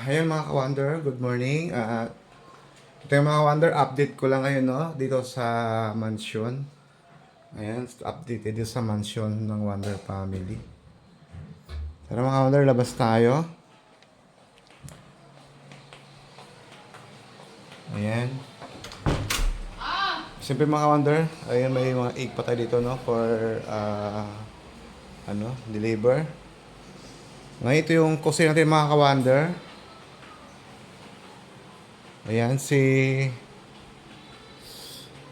Ayun mga ka-wonder, good morning. Ah, ito yung mga ka-wonder, update ko lang ngayon no, dito sa mansion. Ayan, update dito sa mansion ng Wonder Family. Tara mga ka-wonder, labas tayo. Ayan. Siyempre mga ka-wonder, ayan may mga egg pa tayo dito no, for ah, ano, deliver. Ngayon ito yung kusina natin mga ka-wonder. Ayan, si...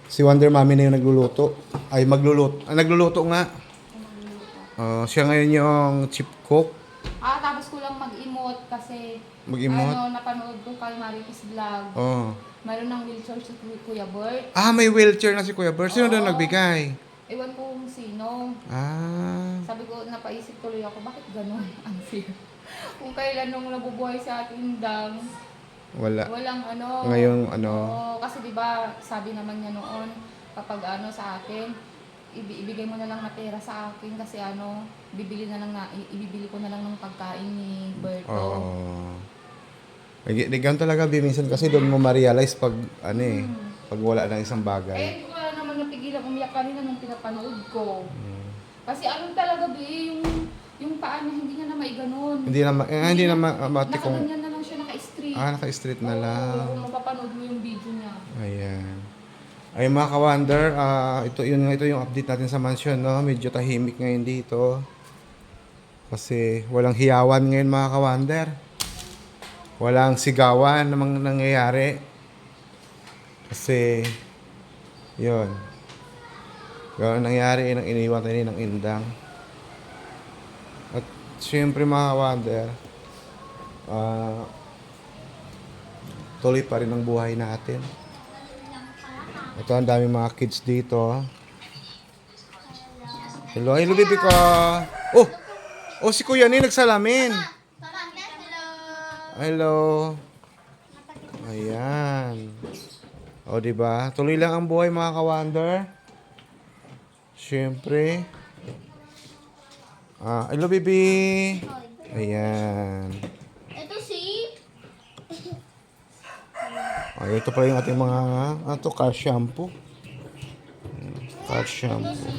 Si Wonder Mami na yung nagluluto. Ay, magluluto. Ah, nagluluto nga. Oh, siya ngayon yung chief cook. Ah, tapos ko lang mag-emote kasi Mag-emote. ano, napanood ko kay Marites Vlog. Oh. Mayroon ng wheelchair si Kuya- Bert. Ah, may wheelchair na si Kuya Bert. Sino daw Oo. nagbigay? Ewan ko kung sino. Ah. Sabi ko, napaisip tuloy ako, bakit ganun? Unfair. kung kailan nung nabubuhay sa ating dang, Wala. walang ano. Ngayong ano. Oo, kasi di ba sabi naman niya noon, kapag ano sa akin, ibi- ibigay mo na lang na pera sa akin kasi ano, bibili na lang na, ibibili ko na lang ng pagkain ni Berto. Oo. Nag- Ganun talaga, Bi. Minsan kasi doon mo ma-realize pag, ano eh, pag wala ng isang bagay. Eh, hindi ko na naman napigilan umiyak kanina nung pinapanood ko. Hmm. Kasi ano talaga, Bi, yung, yung paa niya, hindi niya na maiganon. Hindi na, ma- eh, hindi na ma- mati kung... Nakaganyan na. Ah, naka-street na lang. Oo, mapapanood mo yung video niya. Ayan. Ay mga ka-wonder, ah, ito, yun, nga, ito yung update natin sa mansion, no? Medyo tahimik ngayon dito. Kasi walang hiyawan ngayon mga ka-wonder. Walang sigawan namang nangyayari. Kasi, yun. Yun ang nangyari, nang iniwan tayo ng indang. At syempre mga ka-wonder, ah, tuloy pa rin ang buhay natin. Ito ang daming mga kids dito. Hello, hello baby ko. Oh! Oh, si Kuya ni nagsalamin. Hello. Ayan. O, di ba? Tuloy lang ang buhay mga ka-wonder. Siyempre. Ah, hello baby. Ayan. Ito si... Ay, ito pala yung ating mga, ano to, car shampoo. Car shampoo.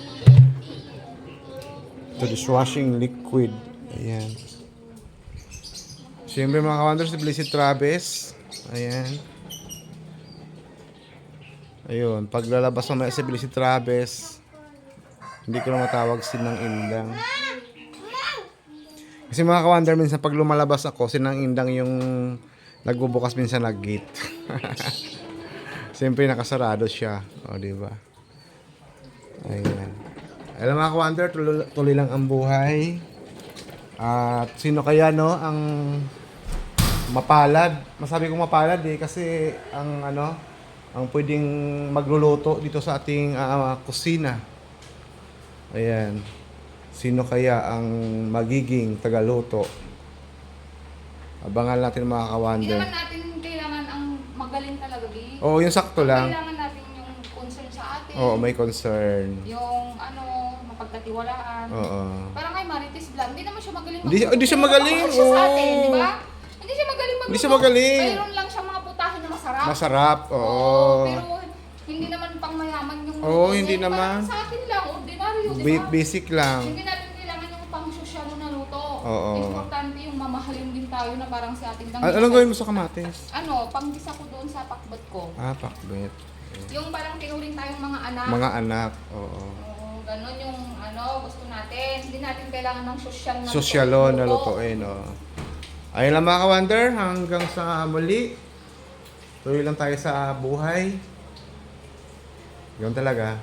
Ito, dishwashing liquid. Ayan. Siyempre mga ka-wonders, si Blessed Travis. Ayan. Ayun, paglalabas mamaya si Blessed Travis, hindi ko na matawag sinang indang. Kasi mga ka-wonder, minsan pag lumalabas ako, sinang indang yung nagbubukas minsan ng gate. Siyempre nakasarado siya. O, di ba? Ayan. Alam mga ka-wonder, tuloy, tuloy lang ang buhay. At sino kaya no ang mapalad? Masabi kong mapalad eh kasi ang ano ang pwedeng magluluto dito sa ating ah, kusina. Ayan. Sino kaya ang magiging tagaluto? Abangan natin mga Hindi ka-wonder. naman natin kailangan ang magaling talaga, Bi. Oo, yung sakto lang. Kailangan natin yung concern sa atin. Oo, may concern. Yung ano, mapagkatiwalaan. Oo. Parang kay Marites Vlog, hindi naman siya magaling Hindi siya- hindi siya magaling, Baka siya sa atin, di ba? Hindi siya magaling magluto. Hindi siya magaling. Mayroon lang siya mga putahin na masarap. Masarap, oo. Pero hindi naman pang mayaman yung Oo, luto hindi niya. naman. Parang sa atin lang, ordinaryo, di Ba- ba? basic lang. Hindi natin kailangan yung pang sosyal na luto. Oo. Importante tayo na parang si ating dang. An- anong gawin mo sa kamatis? Ano, panggisa ko doon sa pakbat ko. Ah, pakbet. Yung parang tinuring tayong mga anak. Mga anak, oo. Oo, ganun yung ano, gusto natin. Hindi natin kailangan ng sosyal na Sosyalo na lutuin, oo. Ayun lang mga ka-wonder, hanggang sa muli. Tuloy lang tayo sa buhay. Yun talaga.